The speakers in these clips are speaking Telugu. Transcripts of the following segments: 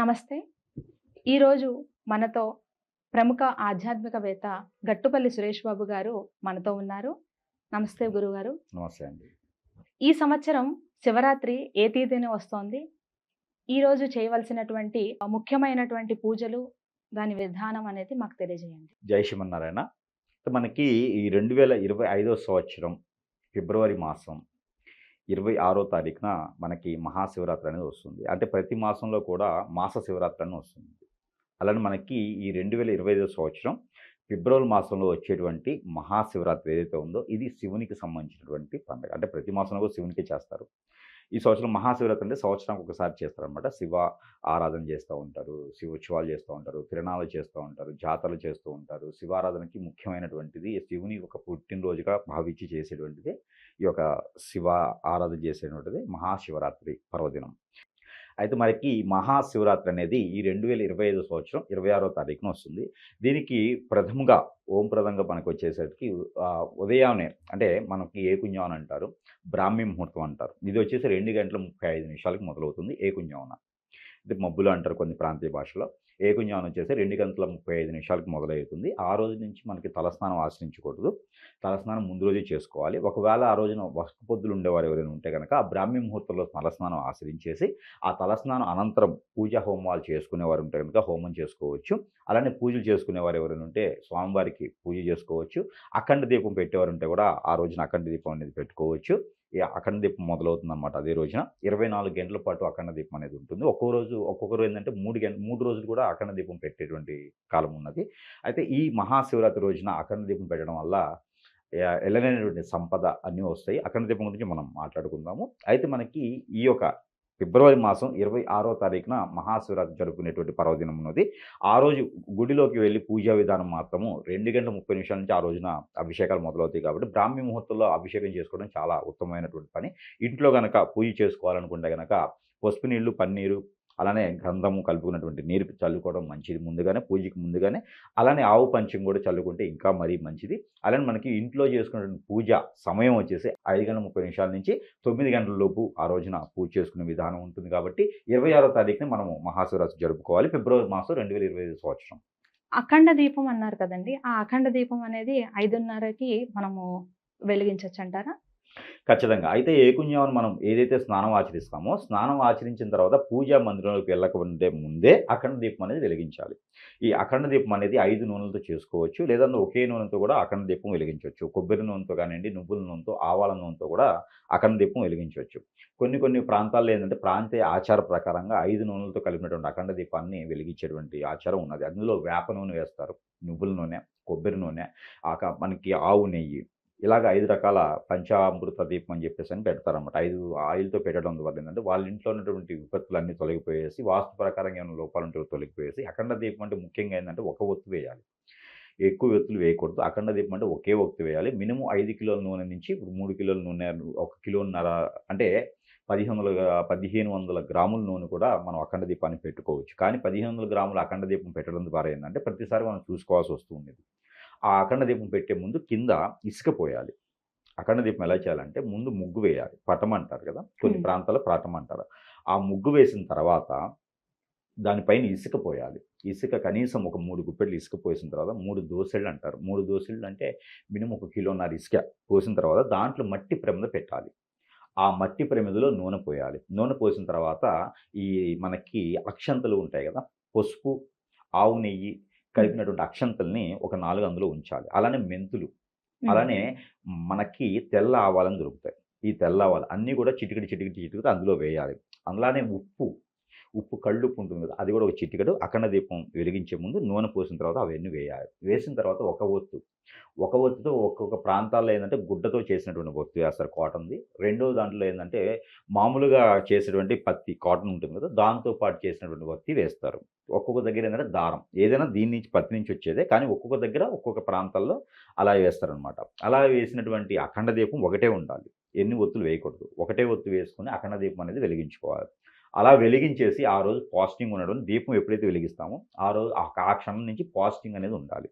నమస్తే. ఈరోజు మనతో ప్రముఖ ఆధ్యాత్మికవేత్త గట్టుపల్లి సురేష్ బాబు గారు మనతో ఉన్నారు. నమస్తే గురుగారు. నమస్తే అండి. ఈ సంవత్సరం శివరాత్రి ఏ తేదీన వస్తోంది? ఈరోజు చేయవలసినటువంటి ముఖ్యమైనటువంటి పూజలు దాని విధానం అనేది మాకు తెలియజేయండి. జై శ్రీమన్నారాయణ. మనకి ఈ రెండు వేల ఇరవై ఐదో సంవత్సరం ఫిబ్రవరి మాసం ఇరవై ఆరో తారీఖున మనకి మహాశివరాత్రి అనేది వస్తుంది. అంటే ప్రతి మాసంలో కూడా మాస శివరాత్రి అని వస్తుంది. అలానే మనకి ఈ రెండు వేల ఇరవై ఐదో సంవత్సరం ఫిబ్రవరి మాసంలో వచ్చేటువంటి మహాశివరాత్రి ఏదైతే ఉందో ఇది శివునికి సంబంధించినటువంటి పండుగ. అంటే ప్రతి మాసంలో కూడా శివునికే చేస్తారు. ఈ సంవత్సరం మహాశివరాత్రి అంటే సంవత్సరానికి ఒకసారి చేస్తారనమాట శివ ఆరాధన చేస్తూ ఉంటారు శివ ఉత్సవాలు చేస్తూ ఉంటారు తిరణాలు చేస్తూ ఉంటారు జాతరలు చేస్తూ ఉంటారు. శివారాధనకి ముఖ్యమైనటువంటిది శివుని ఒక పుట్టినరోజుగా భావించి చేసేటువంటిది ఈ యొక్క శివ ఆరాధన చేసేటువంటిది మహాశివరాత్రి పర్వదినం. అయితే మనకి మహాశివరాత్రి అనేది ఈ రెండు వేల ఇరవై ఐదు సంవత్సరం ఇరవై ఆరో తారీఖున వస్తుంది. దీనికి ప్రథముగా ఓం ప్రథంగా మనకు వచ్చేసరికి ఉదయాన్నే అంటే మనకి ఏకుంజం అని అంటారు బ్రాహ్మీ ముహూర్తం అంటారు. ఇది వచ్చేసి రెండు గంటల ముప్పై ఐదు నిమిషాలకు మొదలవుతుంది ఏకుంజామున ఇది మబ్బులు అంటారు కొన్ని ప్రాంతీయ భాషలో. ఏకుంజామున వచ్చేసి రెండు గంటల ముప్పై ఐదు నిమిషాలకు మొదలవుతుంది. ఆ రోజు నుంచి మనకి తలస్నానం ఆశ్రయించకూడదు తలస్నానం ముందు రోజే చేసుకోవాలి. ఒకవేళ ఆ రోజున వస్క పొద్దులు ఉండేవారు ఎవరైనా ఉంటే కనుక ఆ బ్రాహ్మీ ముహూర్తంలో తలస్నానం ఆశ్రయించేసి ఆ తలస్నానం అనంతరం పూజా హోమాలు చేసుకునేవారు ఉంటే కనుక హోమం చేసుకోవచ్చు. అలానే పూజలు చేసుకునేవారు ఎవరైనా ఉంటే స్వామివారికి పూజ చేసుకోవచ్చు. అఖండ దీపం పెట్టేవారు ఉంటే కూడా ఆ రోజున అఖండ దీపం అనేది పెట్టుకోవచ్చు. అఖండ దీపం మొదలవుతుంది అనమాట అదే రోజున. ఇరవై నాలుగు గంటల పాటు అఖండ దీపం అనేది ఉంటుంది. ఒక్కో రోజు ఒక్కొక్క రోజు ఏంటంటే మూడు గంట మూడు రోజులు కూడా అఖండ దీపం పెట్టేటువంటి కాలం ఉన్నది. అయితే ఈ మహాశివరాత్రి రోజున అఖండ దీపం పెట్టడం వల్ల ఎల్లనైనటువంటి సంపద అన్నీ వస్తాయి. అఖండ దీపం గురించి మనం మాట్లాడుకుందాము. అయితే మనకి ఈ యొక్క ఫిబ్రవరి మాసం ఇరవై ఆరో తారీఖున మహాశివరాత్రి జరుపుకునేటువంటి పర్వదినం ఉన్నది. ఆ రోజు గుడిలోకి వెళ్ళి పూజా విధానం మాత్రము రెండు గంటల ముప్పై నిమిషాల నుంచి ఆ రోజున అభిషేకాలు మొదలవుతాయి కాబట్టి బ్రాహ్మీ ముహూర్తంలో అభిషేకం చేసుకోవడం చాలా ఉత్తమమైనటువంటి పని. ఇంట్లో గనక పూజ చేసుకోవాలనుకుంటే కనుక పసుపు నీళ్ళు పన్నీరు అలానే గంధము కలుపుకున్నటువంటి నీరు చల్లుకోవడం మంచిది ముందుగానే పూజకి ముందుగానే. అలానే ఆవు పంచం కూడా చల్లుకుంటే ఇంకా మరీ మంచిది. అలానే మనకి ఇంట్లో చేసుకున్నటువంటి పూజ సమయం వచ్చేసి ఐదు గంటల ముప్పై నిమిషాల నుంచి తొమ్మిది గంటల లోపు ఆ రోజున పూజ చేసుకునే విధానం ఉంటుంది కాబట్టి ఇరవై ఆరో తారీఖున మనము మహాశివరాత్రి జరుపుకోవాలి. ఫిబ్రవరి మాసం రెండు వేల ఇరవై ఐదు సంవత్సరం. అఖండ దీపం అన్నారు కదండి. ఆ అఖండ దీపం అనేది ఐదున్నరకి మనము వెలిగించవచ్చు అంటారా ఖచ్చితంగా. అయితే ఏకుంజామని మనం ఏదైతే స్నానం ఆచరిస్తామో స్నానం ఆచరించిన తర్వాత పూజా మందిరంలోకి వెళ్ళకుంటే ముందే అఖండ దీపం అనేది వెలిగించాలి. ఈ అఖండ దీపం అనేది ఐదు నూనెలతో చేసుకోవచ్చు లేదా ఒకే నూనెతో కూడా అఖండ దీపం వెలిగించవచ్చు. కొబ్బరి నూనెతో కానివ్వండి నువ్వుల నూనెతో ఆవాల నూనెతో కూడా అఖండ దీపం వెలిగించవచ్చు. కొన్ని కొన్ని ప్రాంతాల్లో ఏంటంటే ప్రాంతీయ ఆచార ప్రకారంగా ఐదు నూనెలతో కలిపినటువంటి అఖండ దీపాన్ని వెలిగించేటువంటి ఆచారం ఉన్నది. అందులో వేప నూనె వేస్తారు. నువ్వుల నూనె కొబ్బరి నూనె ఆక మనకి ఆవు నెయ్యి ఇలాగ ఐదు రకాల పంచామృత దీపం అని చెప్పేసి అని పెడతారనమాట ఐదు ఆయిల్తో పెట్టడం వల్ల ఏంటంటే వాళ్ళ ఇంట్లో ఉన్నటువంటి విపత్తులన్నీ తొలగిపోయేసి వాస్తు ప్రకారం ఏమైనా లోపాలు ఉంటే తొలగిపోయేసి అఖండ దీపం అంటే ముఖ్యంగా ఏంటంటే ఒక ఒత్తు వేయాలి. ఎక్కువ ఒత్తులు వేయకూడదు. అఖండ దీపం అంటే ఒకే ఒత్తు వేయాలి. మినిమం ఐదు కిలోల నూనె నుంచి ఇప్పుడు మూడు కిలోల నూనె ఒక కిలోన్నర అంటే పదిహేను వందల పదిహేను వందల గ్రాముల నూనె కూడా మనం అఖండ దీపాన్ని పెట్టుకోవచ్చు. కానీ పదిహేను వందల గ్రాముల అఖండ దీపం పెట్టడం ద్వారా ఏంటంటే ప్రతిసారి మనం చూసుకోవాల్సి వస్తూ ఉండేది. ఆ అఖండ దీపం పెట్టే ముందు కింద ఇసుక పోయాలి. అఖండ దీపం ఎలా చేయాలంటే ముందు ముగ్గు వేయాలి. పటం అంటారు కదా? కొన్ని. ప్రాంతాల్లో ప్రాటం అంటారు. ఆ ముగ్గు వేసిన తర్వాత దానిపైన ఇసుక పోయాలి. ఇసుక కనీసం ఒక మూడు గుప్పెట్లు ఇసుక పోసిన తర్వాత మూడు దోసెళ్ళు అంటారు. మూడు దోసెళ్ళు అంటే మినిమం ఒక కిలోన్నర ఇసుక పోసిన తర్వాత దాంట్లో మట్టి ప్రమిద పెట్టాలి. ఆ మట్టి ప్రమిదలో నూనె పోయాలి. నూనె పోసిన తర్వాత ఈ మనకి అక్షంతలు ఉంటాయి కదా? పసుపు ఆవు నెయ్యి కలిపినటువంటి అక్షంతల్ని ఒక నాలుగు అందులో ఉంచాలి. అలానే మెంతులు. అలానే మనకి తెల్ల ఆవాలని దొరుకుతాయి. ఈ తెల్ల ఆవాలు అన్నీ కూడా చిటికడి చిటికడి చిటికడి అందులో వేయాలి. అలానే ఉప్పు. ఉప్పు కళ్ళుప్పు ఉంటుంది కదా అది కూడా ఒక చిటికడు అఖండ దీపం వెలిగించే ముందు నూనె పోసిన తర్వాత అవన్నీ వేయాలి. వేసిన తర్వాత ఒక ఒత్తు. ఒక ఒత్తుతో ఒక్కొక్క ప్రాంతాల్లో ఏంటంటే గుడ్డతో చేసినటువంటి ఒత్తు వేస్తారు కాటన్ది. రెండో దాంట్లో ఏంటంటే మామూలుగా చేసినటువంటి పత్తి కాటన్ ఉంటుంది కదా దాంతో పాటు చేసినటువంటి ఒత్తి వేస్తారు. ఒక్కొక్క దగ్గర ఏంటంటే దారం. ఏదైనా దీని నుంచి పత్తి నుంచి వచ్చేదే కానీ ఒక్కొక్క దగ్గర ఒక్కొక్క ప్రాంతాల్లో అలా వేస్తారనమాట అలా వేసినటువంటి అఖండ దీపం ఒకటే ఉండాలి. ఎన్ని ఒత్తులు వేయకూడదు. ఒకటే ఒత్తు వేసుకుని అఖండ దీపం అనేది వెలిగించుకోవాలి. అలా వెలిగించేసి ఆ రోజు పాజిటింగ్ ఉండడం దీపం ఎప్పుడైతే వెలిగిస్తామో ఆ రోజు ఆ క్షణం నుంచి పాజిటింగ్ అనేది ఉండాలి.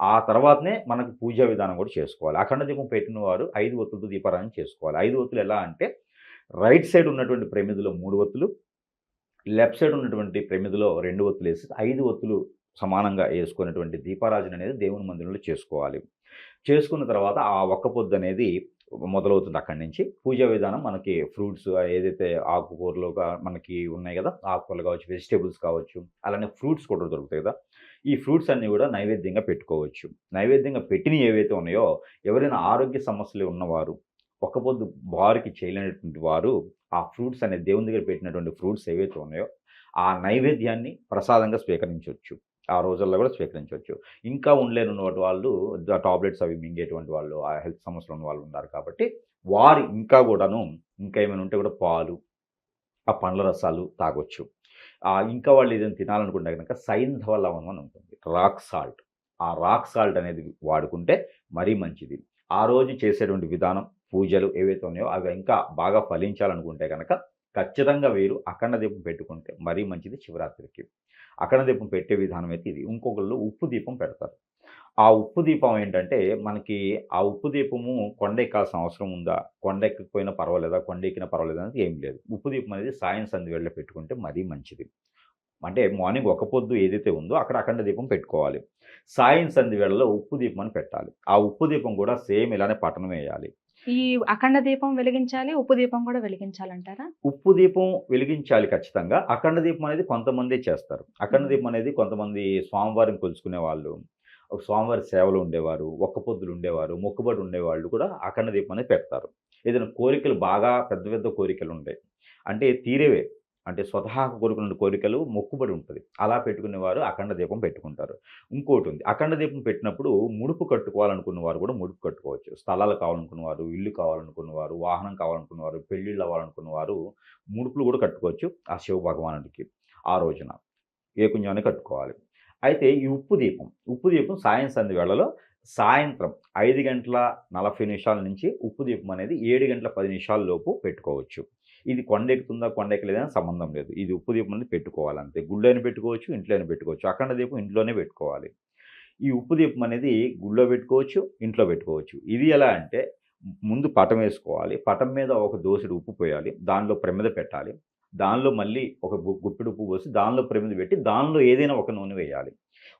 ఆ తర్వాతనే మనకు పూజా విధానం కూడా చేసుకోవాలి. అఖండ దీపం పెట్టిన వారు ఐదు ఒత్తులతో దీపారాధన చేసుకోవాలి. ఐదు ఒత్తులు ఎలా అంటే రైట్ సైడ్ ఉన్నటువంటి ప్రమిదిలో మూడు ఒత్తులు లెఫ్ట్ సైడ్ ఉన్నటువంటి ప్రమిదిలో రెండు ఒత్తులు వేసి ఐదు ఒత్తులు సమానంగా వేసుకునేటువంటి దీపారాజన అనేది దేవుని మందిరంలో చేసుకోవాలి. చేసుకున్న తర్వాత ఆ ఒక్క పొద్దు అనేది మొదలవుతుంది అక్కడి నుంచి. పూజా విధానం మనకి ఫ్రూట్స్ ఏదైతే ఆకుకూరలుగా మనకి ఉన్నాయి కదా ఆకుకూరలు కావచ్చు వెజిటేబుల్స్ కావచ్చు అలానే ఫ్రూట్స్ కూడా దొరుకుతాయి కదా. ఈ ఫ్రూట్స్ అన్నీ కూడా నైవేద్యంగా పెట్టుకోవచ్చు. నైవేద్యంగా పెట్టినవి ఏవైతే ఉన్నాయో ఎవరైనా ఆరోగ్య సమస్యలు ఉన్నవారు ఒక పొద్దు వారికి చేయలేనటువంటి వారు ఆ ఫ్రూట్స్ అనే దేవుని దగ్గర పెట్టినటువంటి ఫ్రూట్స్ ఏవైతే ఉన్నాయో ఆ నైవేద్యాన్ని ప్రసాదంగా స్వీకరించవచ్చు. ఆ రోజుల్లో కూడా స్వీకరించవచ్చు. ఇంకా ఉండలేనున్నటువంటి వాళ్ళు టాబ్లెట్స్ అవి మింగేటువంటి వాళ్ళు ఆ హెల్త్ సమస్యలు ఉన్న వాళ్ళు ఉన్నారు కాబట్టి వారు ఇంకా కూడాను ఇంకా ఏమైనా ఉంటే కూడా పాలు ఆ పండ్ల రసాలు తాగొచ్చు. ఇంకా వాళ్ళు ఏదైనా తినాలనుకుంటే కనుక సైంధవ లవణం అని ఉంటుంది. Rock salt. ఆ రాక్ సాల్ట్ అనేది వాడుకుంటే మరీ మంచిది. ఆ రోజు చేసేటువంటి విధానం పూజలు ఏవైతే ఉన్నాయో అవి ఇంకా బాగా ఫలించాలనుకుంటే కనుక ఖచ్చితంగా వీరు అఖండ దీపం పెట్టుకుంటే మరీ మంచిది శివరాత్రికి. అఖండ దీపం పెట్టే విధానం అయితే ఇది. ఇంకొకళ్ళు ఉప్పు దీపం పెడతారు. ఆ ఉప్పు దీపం ఏంటంటే మనకి ఆ ఉప్పు దీపము కొండ ఎక్కాల్సిన అవసరం ఉందా? కొండ ఎక్కకపోయినా పర్వాలేదా? కొండ ఎక్కినా పర్వాలేదా అనేది ఏం లేదు. ఉప్పు దీపం అనేది సాయం సంధి వేళ పెట్టుకుంటే మరీ మంచిది. అంటే మార్నింగ్ ఒక పొద్దు ఏదైతే ఉందో అక్కడ అఖండ దీపం పెట్టుకోవాలి. సాయం సంధి వేళలో ఉప్పు దీపం అని పెట్టాలి. ఆ ఉప్పు దీపం కూడా సేమ్ ఇలానే పట్టణం వేయాలి. ఈ అఖండ దీపం వెలిగించాలి ఉప్పు దీపం కూడా వెలిగించాలంటారా? ఉప్పు దీపం వెలిగించాలి ఖచ్చితంగా. అఖండ దీపం అనేది కొంతమంది చేస్తారు. అఖండ దీపం అనేది కొంతమంది స్వామివారిని కొలుచుకునే వాళ్ళు ఒక స్వామివారి సేవలు ఉండేవారు ఒక్క పొద్దులు ఉండేవారు మొక్కుబడి ఉండేవాళ్ళు కూడా అఖండ దీపం అనేది పెడతారు. ఏదైనా కోరికలు బాగా పెద్ద పెద్ద కోరికలు ఉంటాయి. అంటే తీరేవే. అంటే స్వతహాకు కోరుకున్న కోరికలు మొక్కుబడి ఉంటుంది. అలా పెట్టుకునే వారు అఖండ దీపం పెట్టుకుంటారు. ఇంకోటి ఉంది. అఖండ దీపం పెట్టినప్పుడు ముడుపు కట్టుకోవాలనుకున్న వారు కూడా ముడుపు కట్టుకోవచ్చు. స్థలాలు కావాలనుకున్నవారు ఇల్లు కావాలనుకున్నవారు వాహనం కావాలనుకున్నవారు పెళ్ళిళ్ళు అవ్వాలనుకున్నవారు ముడుపులు కూడా కట్టుకోవచ్చు ఆ శివ భగవానుడికి ఆ రోజున. ఏ కుంజాన్ని కట్టుకోవాలి. అయితే ఈ ఉప్పు దీపం ఉప్పు దీపం సాయం సంధి వేళలో సాయంత్రం ఐదు గంటల నలభై నిమిషాల నుంచి ఉప్పు దీపం అనేది ఏడు గంటల పది నిమిషాల లోపు పెట్టుకోవచ్చు. ఇది కొండ ఎక్కుతుందా కొండ ఎక్కలేదని సంబంధం లేదు. ఇది ఉప్పు దీపం అనేది పెట్టుకోవాలంతే. గుళ్ళైనా పెట్టుకోవచ్చు ఇంట్లోనే పెట్టుకోవచ్చు. అఖండ దీపం ఇంట్లోనే పెట్టుకోవాలి. ఈ ఉప్పు దీపం అనేది గుళ్ళో పెట్టుకోవచ్చు ఇంట్లో పెట్టుకోవచ్చు. ఇది ఎలా అంటే ముందు పటం వేసుకోవాలి. పటం మీద ఒక దోసెడు ఉప్పు పోయాలి. దానిలో ప్రమిద పెట్టాలి. దానిలో మళ్ళీ ఒక గు- ఉప్పు పోసి దానిలో ప్రమిద పెట్టి దానిలో ఏదైనా ఒక నూనె వేయాలి.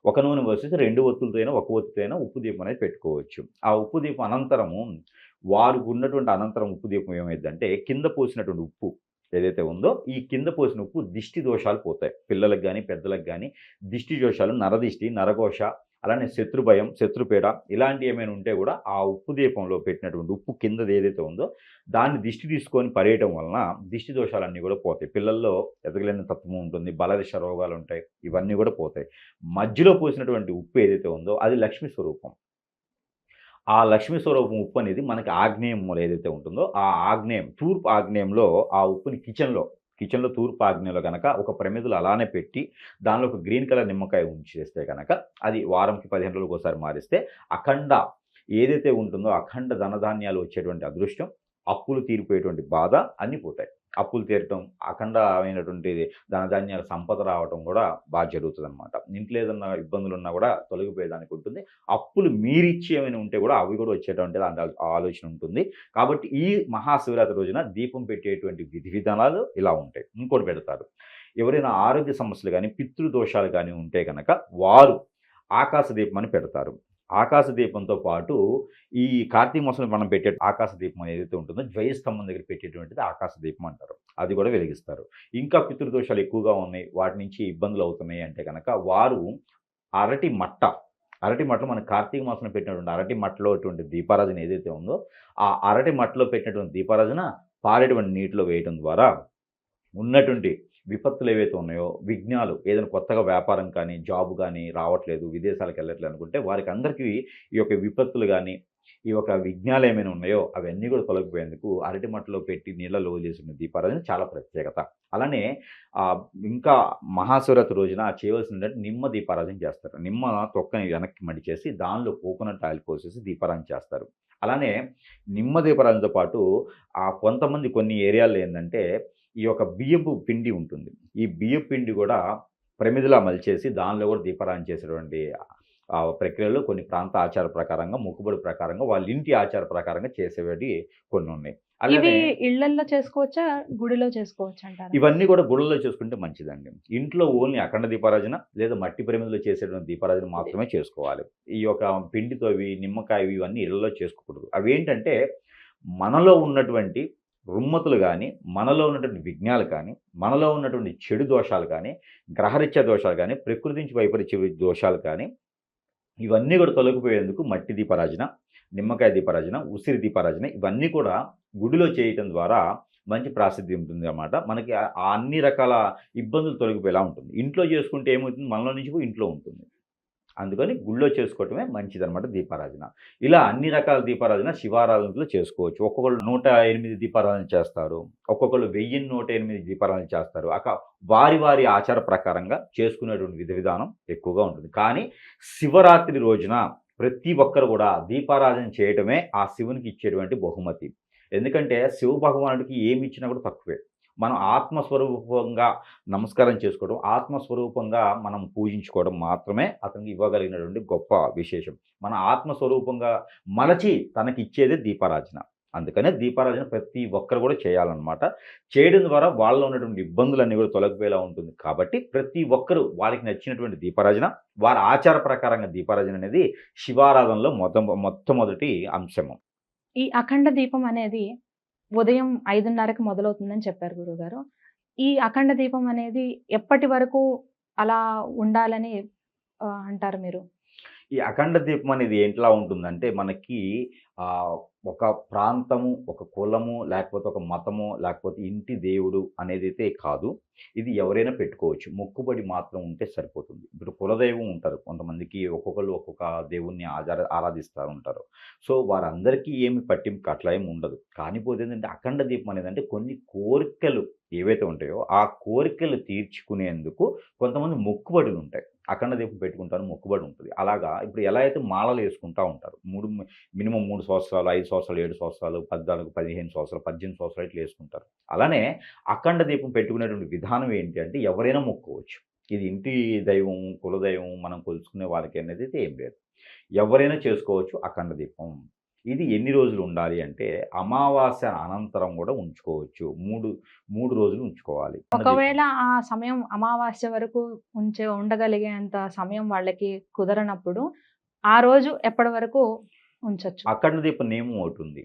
ఒక నూనె పోసేసి రెండు ఒత్తులతో అయినా ఒక ఒత్తుతో అయినా ఉప్పు దీపం అనేది పెట్టుకోవచ్చు. ఆ ఉప్పు దీపం అనంతరము వారు ఉన్నటువంటి అనంతరం ఉప్పు దీపం ఏమైందంటే కింద పోసినటువంటి ఉప్పు ఏదైతే ఉందో ఈ కింద పోసిన ఉప్పు దిష్టి దోషాలు పోతాయి. పిల్లలకు కానీ పెద్దలకు కానీ దిష్టి దోషాలు నరదిష్టి నరఘోష అలానే శత్రు భయం శత్రుపీడ ఇలాంటి ఏమైనా ఉంటే కూడా ఆ ఉప్పు దీపంలో పెట్టినటువంటి ఉప్పు కిందది ఏదైతే ఉందో దాన్ని దిష్టి తీసుకొని పడేయటం వలన దిష్టి దోషాలన్నీ కూడా పోతాయి. పిల్లల్లో ఎదగలేని తత్వం ఉంటుంది బలదిశ రోగాలు ఉంటాయి ఇవన్నీ కూడా పోతాయి. మధ్యలో పోసినటువంటి ఉప్పు ఏదైతే ఉందో అది లక్ష్మీ స్వరూపం. ఆ లక్ష్మీ స్వరూపం ఉప్పు అనేది మనకి ఆగ్నేయం మూల ఏదైతే ఉంటుందో ఆ ఆగ్నేయం తూర్పు ఆగ్నేయంలో ఆ ఉప్పుని కిచెన్లో కిచెన్లో తూర్పు ఆగ్నేయంలో కనుక ఒక ప్రమిదలు అలానే పెట్టి దానిలో ఒక గ్రీన్ కలర్ నిమ్మకాయ ఉంచేస్తే కనుక అది వారంకి పదిహేను రోజులకు ఒకసారి మారిస్తే అఖండ ఏదైతే ఉంటుందో అఖండ ధనధాన్యాలు వచ్చేటువంటి అదృష్టం అప్పులు తీరిపోయేటువంటి బాధ అన్నీ పోతాయి. అప్పులు తీరటం అఖండమైనటువంటి ధనధాన్యాల సంపద రావటం కూడా బాగా జరుగుతుంది అనమాట ఇంట్లో ఏదన్నా ఇబ్బందులు ఉన్నా కూడా తొలగిపోయేదానికి ఉంటుంది. అప్పులు మీరిచ్చేమైనా ఉంటే కూడా అవి కూడా వచ్చేటువంటి దాని ఆలోచన ఉంటుంది. కాబట్టి ఈ మహాశివరాత్రి రోజున దీపం పెట్టేటువంటి విధి విధానాలు ఇలా ఉంటాయి. ఇంకోటి పెడతారు. ఎవరైనా ఆరోగ్య సమస్యలు కానీ పితృదోషాలు కానీ ఉంటే కనుక వారు ఆకాశ దీపం అని పెడతారు. ఆకాశ దీపంతో పాటు ఈ కార్తీక మాసంలో మనం పెట్టే ఆకాశ దీపం ఏదైతే ఉంటుందో ద్వయస్తంభం దగ్గర పెట్టేటువంటిది ఆకాశ దీపం అంటారు. అది కూడా వెలిగిస్తారు. ఇంకా పితృదోషాలు ఎక్కువగా ఉన్నాయి. వాటి నుంచి ఇబ్బందులు అవుతున్నాయి అంటే కనుక వారు అరటి మట్ట అరటి మట్టలో మన కార్తీక మాసంలో పెట్టినటువంటి అరటి మట్టలో అటువంటి దీపారాధన ఏదైతే ఉందో ఆ అరటి మట్టలో పెట్టినటువంటి దీపారాధన పారేటువంటి నీటిలో వేయడం ద్వారా ఉన్నటువంటి విపత్తులు ఏవైతే ఉన్నాయో విఘ్నాలు ఏదైనా కొత్తగా వ్యాపారం కానీ జాబ్ కానీ రావట్లేదు విదేశాలకు వెళ్ళట్లేదు అనుకుంటే వారికి అందరికీ ఈ యొక్క విపత్తులు కానీ ఈ యొక్క విఘ్నాలు ఏమైనా ఉన్నాయో అవన్నీ కూడా తొలగిపోయేందుకు అరటి మట్టలో పెట్టి నీళ్ళలో వదిలేసిన దీపారాధన చాలా ప్రత్యేకత. అలానే ఇంకా మహాశివరాత్రి రోజున చేయవలసిన నిమ్మ దీపారాధన చేస్తారు. నిమ్మ తొక్కని వెనక్కి మడిచేసి దానిలో కోకోనట్ ఆయిల్ పోసేసి దీపారాధన చేస్తారు. అలానే నిమ్మ దీపారాధనతో పాటు ఆ కొంతమంది కొన్ని ఏరియాల్లో ఏంటంటే ఈ యొక్క బియ్యపు పిండి ఉంటుంది. ఈ బియ్యపు పిండి కూడా ప్రమిదిలా మలిచేసి దానిలో కూడా దీపారాధన చేసేటువంటి ఆ ప్రక్రియలో కొన్ని ప్రాంత ఆచార ప్రకారంగా మొక్కుబడి ప్రకారంగా వాళ్ళ ఇంటి ఆచార ప్రకారంగా చేసేవి కొన్ని ఉన్నాయి. ఇవి అలానే ఇళ్ళల్లో చేసుకోవచ్చా? గుడిలో చేసుకోవచ్చు అంటారు? ఇవన్నీ కూడా గుళ్ళలో చేసుకుంటే మంచిదండి. ఇంట్లో ఓన్లీ అఖండ దీపారాజన లేదా మట్టి ప్రమిదలో చేసేటువంటి దీపారాజన మాత్రమే చేసుకోవాలి. ఈ యొక్క పిండితో ఇవి నిమ్మకాయ ఇవన్నీ ఇళ్ళలో చేసుకోకూడదు. అవి ఏంటంటే మనలో ఉన్నటువంటి రుమ్మతులు కానీ మనలో ఉన్నటువంటి విఘ్నాలు కానీ మనలో ఉన్నటువంటి చెడు దోషాలు కానీ గ్రహరీత్యా దోషాలు కానీ ప్రకృతి నుంచి వైపరీత్య దోషాలు కానీ ఇవన్నీ కూడా తొలగిపోయేందుకు మట్టి దీపారాజన నిమ్మకాయ దీపారాజన ఉసిరి దీపారాజన ఇవన్నీ కూడా గుడిలో చేయటం ద్వారా మంచి ప్రాసిద్ధి ఉంటుంది అన్నమాట. మనకి ఆ అన్ని రకాల ఇబ్బందులు తొలగిపోయేలా ఉంటుంది. ఇంట్లో చేసుకుంటే ఏమవుతుంది? మనలో నుంచి ఇంట్లో ఉంటుంది. అందుకని గుళ్ళో చేసుకోవటమే మంచిదనమాట దీపారాధన. ఇలా అన్ని రకాల దీపారాధన శివారాధనలో చేసుకోవచ్చు. ఒక్కొక్కళ్ళు నూట ఎనిమిది దీపారాధన చేస్తారు. ఒక్కొక్కళ్ళు వెయ్యి నూట ఎనిమిది దీపారాధన చేస్తారు. అక వారి వారి ఆచార ప్రకారంగా చేసుకునేటువంటి విధి విధానం ఎక్కువగా ఉంటుంది. కానీ శివరాత్రి రోజున ప్రతి ఒక్కరు కూడా దీపారాధన చేయటమే ఆ శివునికి ఇచ్చేటువంటి బహుమతి. ఎందుకంటే శివ భగవానుడికి ఏమి ఇచ్చినా కూడా తక్కువే. మనం ఆత్మస్వరూపంగా నమస్కారం చేసుకోవడం ఆత్మస్వరూపంగా మనం పూజించుకోవడం మాత్రమే అతనికి ఇవ్వగలిగినటువంటి గొప్ప విశేషం. మన ఆత్మస్వరూపంగా మలచి తనకి ఇచ్చేదే దీపారాజన అందుకనే దీపారాజన ప్రతి ఒక్కరు కూడా చేయాలన్నమాట. చేయడం ద్వారా వాళ్ళలో ఉన్నటువంటి ఇబ్బందులన్నీ కూడా తొలగిపోయేలా ఉంటుంది. కాబట్టి ప్రతి ఒక్కరు వాళ్ళకి నచ్చినటువంటి దీపారాజన వారి ఆచార ప్రకారంగా దీపారాజన అనేది శివారాధనలో మొత్తం మొట్టమొదటి అంశము. ఈ అఖండ దీపం అనేది ఉదయం ఐదున్నరకు మొదలవుతుందని చెప్పారు గురుగారు ఈ అఖండ దీపం అనేది ఎప్పటి వరకు అలా ఉండాలని ఆ, అంటారు మీరు? ఈ అఖండ దీపం అనేది ఏంట్లా ఉంటుందంటే మనకి ఒక ప్రాంతము ఒక కులము లేకపోతే ఒక మతము లేకపోతే ఇంటి దేవుడు అనేది అయితే కాదు. ఇది ఎవరైనా పెట్టుకోవచ్చు. మొక్కుబడి మాత్రం ఉంటే సరిపోతుంది. ఇప్పుడు కులదైవం ఉంటారు. కొంతమందికి ఒక్కొక్కరు ఒక్కొక్క దేవుణ్ణి ఆచార ఆరాధిస్తూ ఉంటారు. సో వారందరికీ ఏమి పట్టింపు అట్లా ఏమి ఉండదు. కానిపోతే ఏంటంటే అఖండ దీపం అనేది అంటే కొన్ని కోరికలు ఏవైతే ఉంటాయో ఆ కోరికలు తీర్చుకునేందుకు కొంతమంది మొక్కుబడులు ఉంటాయి. అఖండ దీపం పెట్టుకుంటారు మొక్కుబడి ఉంటుంది. అలాగా ఇప్పుడు ఎలా అయితే మాలలు వేసుకుంటా ఉంటారు? మూడు మినిమం మూడు సంవత్సరాలు ఐదు సంవత్సరాలు ఏడు సంవత్సరాలు పద్నాలుగు పదిహేను సంవత్సరాలు పద్దెనిమిది సంవత్సరాలు ఇట్లా వేసుకుంటారు. అలానే అఖండ దీపం పెట్టుకునేటువంటి విధానం ఏంటి అంటే ఎవరైనా మొక్కవచ్చు. ఇది ఇంటి దైవం కులదైవం మనం కొలుచుకునే వాళ్ళకి అనేది ఏం లేదు. ఎవరైనా చేసుకోవచ్చు అఖండ దీపం. ఇది ఎన్ని రోజులు ఉండాలి అంటే అమావాస్య అనంతరం కూడా ఉంచుకోవచ్చు. మూడు మూడు రోజులు ఉంచుకోవాలి. ఒకవేళ ఆ సమయం అమావాస్య వరకు ఉంచే ఉండగలిగేంత సమయం వాళ్ళకి కుదరనప్పుడు ఆ రోజు ఎప్పటి వరకు ఉంచొచ్చు? అఖండ దీపం నియమం ఒకటి ఉంది.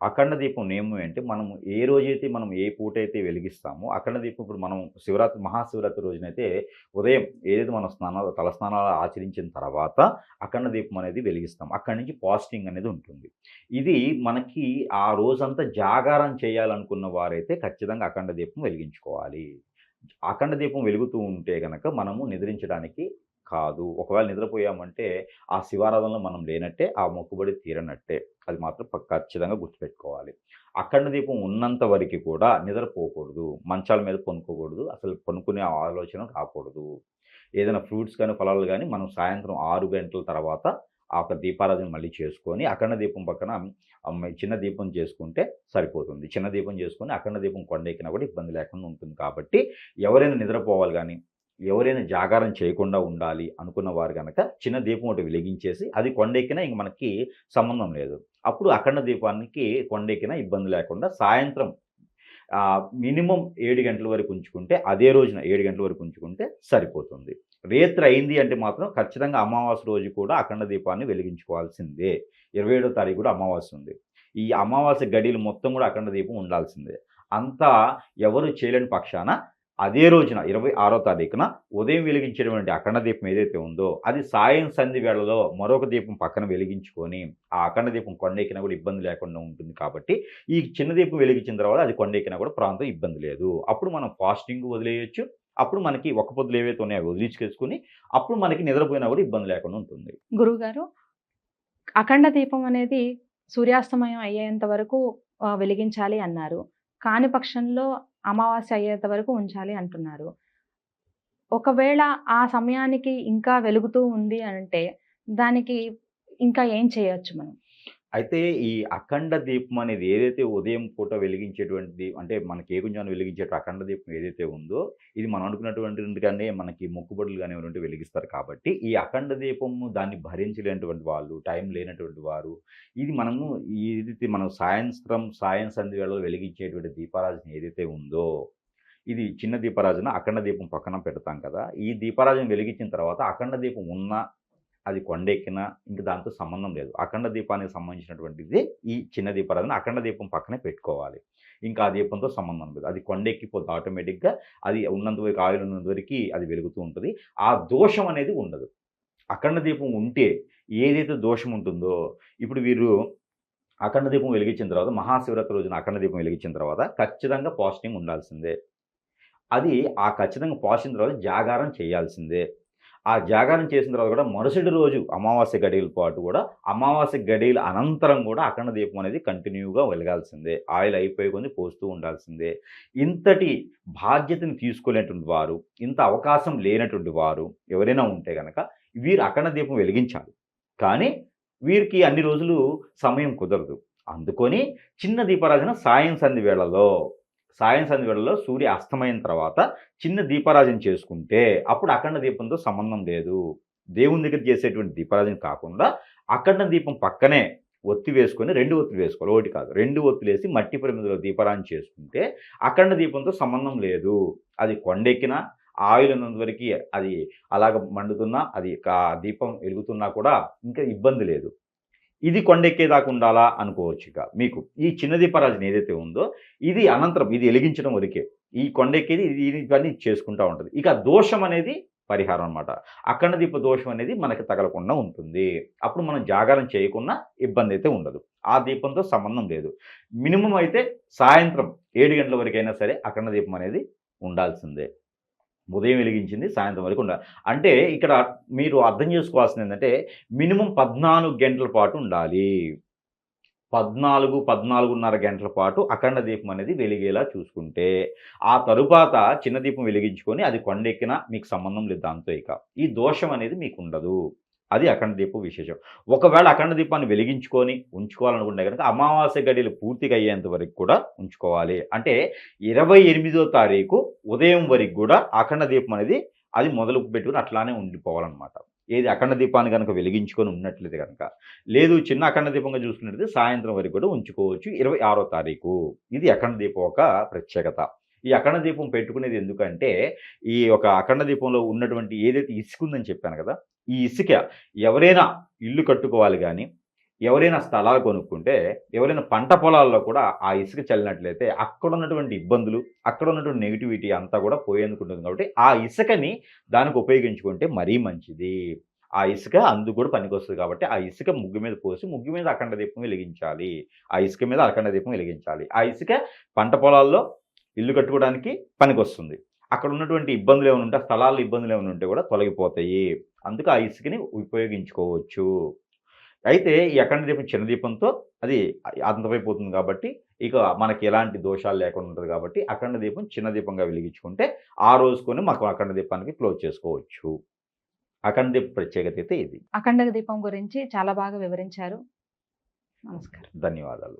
అఖండ దీపం నియమం అంటే మనం ఏ రోజైతే మనం ఏ పూట అయితే వెలిగిస్తామో అఖండ దీపం ఇప్పుడు మనం శివరాత్రి మహాశివరాత్రి రోజునైతే ఉదయం ఏదైతే మనం స్నానాలు తల స్నానాలు ఆచరించిన తర్వాత అఖండ దీపం అనేది వెలిగిస్తాం. అక్కడి నుంచి పాజిటింగ్ అనేది ఉంటుంది. ఇది మనకి ఆ రోజంతా జాగారం చేయాలనుకున్న వారైతే ఖచ్చితంగా అఖండ దీపం వెలిగించుకోవాలి. అఖండ దీపం వెలుగుతూ ఉంటే గనక మనము నిద్రించడానికి కాదు. ఒకవేళ నిద్రపోయామంటే ఆ శివారాధనలో మనం లేనట్టే ఆ మొక్కుబడి తీరనట్టే. అది మాత్రం ఖచ్చితంగా గుర్తుపెట్టుకోవాలి. అఖండ దీపం ఉన్నంత వరకు కూడా నిద్రపోకూడదు. మంచాల మీద పనుకోకూడదు. అసలు పనుకునే ఆలోచన రాకూడదు. ఏదైనా ఫ్రూట్స్ కానీ ఫలాలు కానీ మనం సాయంత్రం ఆరు గంటల తర్వాత ఆ దీపారాధన మళ్ళీ చేసుకొని అఖండ దీపం పక్కన చిన్న దీపం చేసుకుంటే సరిపోతుంది. చిన్న దీపం చేసుకొని అఖండ దీపం కొండెక్కినా కూడా ఇబ్బంది లేకుండా ఉంటుంది. కాబట్టి ఎవరైనా నిద్రపోవాలి కానీ ఎవరైనా జాగారం చేయకుండా ఉండాలి అనుకున్న వారు కనుక చిన్న దీపం ఒకటి వెలిగించేసి అది కొండెక్కినా ఇంక మనకి సంబంధం లేదు. అప్పుడు అఖండ దీపానికి కొండెక్కినా ఇబ్బంది లేకుండా సాయంత్రం మినిమం ఏడు గంటల వరకు ఉంచుకుంటే అదే రోజున ఏడు గంటల వరకు ఉంచుకుంటే సరిపోతుంది. రేత్రి అయింది అంటే మాత్రం ఖచ్చితంగా అమావాస్య రోజు కూడా అఖండ దీపాన్ని వెలిగించుకోవాల్సిందే. ఇరవై ఏడో తారీఖు కూడా అమావాస్య ఉంది. ఈ అమావాస్య గడియలు మొత్తం కూడా అఖండ దీపం ఉండాల్సిందే. అంతా ఎవరు చేయలేని పక్షాన అదే రోజున ఇరవై ఆరో తారీఖున ఉదయం వెలిగించేటువంటి అఖండ దీపం ఏదైతే ఉందో అది సాయం సంధి వేళలో మరొక దీపం పక్కన వెలిగించుకొని ఆ అఖండ దీపం కొండెక్కినా కూడా ఇబ్బంది లేకుండా ఉంటుంది కాబట్టి ఈ చిన్న దీపం వెలిగించిన తర్వాత అది కొండెక్కినా కూడా ప్రాంతం ఇబ్బంది లేదు. అప్పుడు మనం ఫాస్టింగ్ వదిలేయచ్చు. అప్పుడు మనకి ఒక పొద్దులు ఏవైతే ఉన్నాయో అవి వదిలించుకేసుకుని అప్పుడు మనకి నిద్రపోయినా కూడా ఇబ్బంది లేకుండా ఉంటుంది. గురుగారు అఖండ దీపం అనేది సూర్యాస్తమయం అయ్యేంత వరకు వెలిగించాలి అన్నారు. కాని పక్షంలో అమావాస్య అయ్యేంత వరకు ఉంచాలి అంటున్నారు. ఒకవేళ ఆ సమయానికి ఇంకా వెలుగుతూ ఉంది అంటే దానికి ఇంకా ఏం చేయొచ్చు మనం? అయితే ఈ అఖండ దీపం అనేది ఏదైతే ఉదయం పూట వెలిగించేటువంటి అంటే మనకి ఏకుంజాను వెలిగించే అఖండ దీపం ఏదైతే ఉందో ఇది మనం అనుకున్నటువంటి కానీ మనకి మొక్కుబడులు కానీ ఎవరంటే వెలిగిస్తారు కాబట్టి ఈ అఖండ దీపము దాన్ని భరించలేనటువంటి వాళ్ళు టైం లేనటువంటి వారు ఇది మనము ఏదైతే మనం సాయంత్రం సాయం సంధి వేళలో వెలిగించేటువంటి దీపారాజన ఏదైతే ఉందో ఇది చిన్న దీపారాజన అఖండ దీపం పక్కన పెడతాం కదా ఈ దీపారాజన వెలిగించిన తర్వాత అఖండ దీపం ఉన్న అది కొండెక్కినా ఇంక దాంతో సంబంధం లేదు. అఖండ దీపానికి సంబంధించినటువంటిది ఈ చిన్న దీపారాధన అఖండ దీపం పక్కనే పెట్టుకోవాలి. ఇంకా ఆ దీపంతో సంబంధం లేదు. అది కొండెక్కిపోతుంది ఆటోమేటిక్గా అది ఉన్నంత వరకు ఆయిల్ ఉన్నంతవరకు అది వెలుగుతూ ఉంటుంది. ఆ దోషం అనేది ఉండదు. అఖండ దీపం ఉంటే ఏదైతే దోషం ఉంటుందో ఇప్పుడు వీరు అఖండ దీపం వెలిగించిన తర్వాత మహాశివరాత్రి రోజున అఖండ దీపం వెలిగించిన తర్వాత ఖచ్చితంగా పాజిటింగ్ ఉండాల్సిందే. అది ఆ ఖచ్చితంగా పాజిటివ్ తర్వాత జాగారం చేయాల్సిందే. ఆ జాగారం చేసిన తర్వాత కూడా మరుసటి రోజు అమావాస్య గడియల పాటు కూడా అమావాస్య గడియల అనంతరం కూడా అఖండ దీపం అనేది కంటిన్యూగా వెలగాల్సిందే. ఆయిల్ అయిపోయి కొన్ని పోస్తూ ఉండాల్సిందే. ఇంతటి బాధ్యతను తీసుకోలేనటువంటి వారు ఇంత అవకాశం లేనటువంటి వారు ఎవరైనా ఉంటే కనుక వీరు అఖండ దీపం వెలిగించాలి. కానీ వీరికి అన్ని రోజులు సమయం కుదరదు. అందుకొని చిన్న దీపారాధన సాయం సంధి వేళలో సాయం సంధి వేళలో సూర్య అస్తమైన తర్వాత చిన్న దీపారాజన చేసుకుంటే అప్పుడు అఖండ దీపంతో సంబంధం లేదు. దేవుని దగ్గర చేసేటువంటి దీపారాజన కాకుండా అఖండ దీపం పక్కనే ఒత్తి వేసుకొని రెండు ఒత్తులు వేసుకోవాలి. ఒకటి కాదు రెండు ఒత్తులు వేసి మట్టి ప్రమిదలో దీపారాజన చేసుకుంటే అఖండ దీపంతో సంబంధం లేదు. అది కొండెక్కినా ఆయిల్ ఉన్నంతవరకు అది అలాగ మండుతున్నా అది దీపం వెలుగుతున్నా కూడా ఇంకా ఇబ్బంది లేదు. ఇది కొండెక్కేదాకా ఉండాలా అనుకోవచ్చు ఇక. మీకు ఈ చిన్న దీపారాజన ఏదైతే ఉందో ఇది అనంతరం ఇది వెలిగించడం వరకే. ఈ కొండెక్కేది ఇది ఇవన్నీ చేసుకుంటూ ఉంటుంది. ఇక దోషం అనేది పరిహారం అనమాట అఖండ దీప దోషం అనేది మనకి తగలకుండా ఉంటుంది. అప్పుడు మనం జాగారం చేయకుండా ఇబ్బంది అయితే ఉండదు. ఆ దీపంతో సంబంధం లేదు. మినిమం అయితే సాయంత్రం ఏడు గంటల వరకైనా సరే అఖండ దీపం అనేది ఉండాల్సిందే. ఉదయం వెలిగించింది సాయంత్రం వరకు ఉండాలి. అంటే ఇక్కడ మీరు అర్థం చేసుకోవాల్సింది ఏంటంటే మినిమం పద్నాలుగు గంటల పాటు ఉండాలి. పద్నాలుగు పద్నాలుగున్నర గంటల పాటు అఖండ దీపం అనేది వెలిగేలా చూసుకుంటే ఆ తరువాత చిన్న దీపం వెలిగించుకొని అది కొండెక్కినా మీకు సంబంధం లేదు దాంతో ఇక. ఈ దోషం అనేది మీకు ఉండదు. అది అఖండ దీపం విశేషం. ఒకవేళ అఖండ దీపాన్ని వెలిగించుకొని ఉంచుకోవాలనుకుంటే కనుక అమావాస్య గడియలు పూర్తిగా అయ్యేంత వరకు కూడా ఉంచుకోవాలి. అంటే ఇరవై ఎనిమిదో తారీఖు ఉదయం వరకు కూడా అఖండ దీపం అనేది అది మొదలు పెట్టుకుని అట్లానే ఉండిపోవాలన్నమాట. ఏది అఖండ దీపాన్ని కనుక వెలిగించుకొని ఉన్నట్లయితే కనుక లేదు చిన్న అఖండ దీపంగా చూసుకున్నట్లయితే సాయంత్రం వరకు కూడా ఉంచుకోవచ్చు ఇరవై ఆరో తారీఖు. ఇది అఖండ దీపం ఒక ప్రత్యేకత. ఈ అఖండ దీపం పెట్టుకునేది ఎందుకంటే ఈ ఒక అఖండ దీపంలో ఉన్నటువంటి ఏదైతే ఇసుకుందని చెప్పాను కదా ఈ ఇసుక ఎవరైనా ఇల్లు కట్టుకోవాలి కానీ ఎవరైనా స్థలాలు కొనుక్కుంటే ఎవరైనా పంట పొలాల్లో కూడా ఆ ఇసుక చల్లినట్లయితే అక్కడ ఉన్నటువంటి ఇబ్బందులు అక్కడ ఉన్నటువంటి నెగిటివిటీ అంతా కూడా పోయేందుకు ఉంటుంది కాబట్టి ఆ ఇసుకని దానికి ఉపయోగించుకుంటే మరీ మంచిది. ఆ ఇసుక అందుకు కూడా పనికొస్తుంది కాబట్టి ఆ ఇసుక ముగ్గు మీద పోసి ముగ్గు మీద అఖండ దీపం వెలిగించాలి. ఆ ఇసుక మీద అఖండ దీపం వెలిగించాలి. ఆ ఇసుక పంట పొలాల్లో ఇల్లు కట్టుకోవడానికి పనికొస్తుంది. అక్కడ ఉన్నటువంటి ఇబ్బందులు ఏమైనా ఉంటే స్థలాల్లో ఇబ్బందులు ఏమైనా ఉంటే కూడా తొలగిపోతాయి. అందుకు ఆ ఇసుకని ఉపయోగించుకోవచ్చు. అయితే ఈ అఖండ దీపం చిన్న దీపంతో అది అంతమైపోతుంది కాబట్టి ఇక మనకి ఎలాంటి దోషాలు లేకుండా ఉంటుంది కాబట్టి అఖండ దీపం చిన్న దీపంగా వెలిగించుకుంటే ఆ రోజుకొని మాకు అఖండ దీపానికి క్లోజ్ చేసుకోవచ్చు. అఖండ దీప ప్రత్యేకత అయితే ఇది. అఖండ దీపం గురించి చాలా బాగా వివరించారు. నమస్కారం. ధన్యవాదాలు.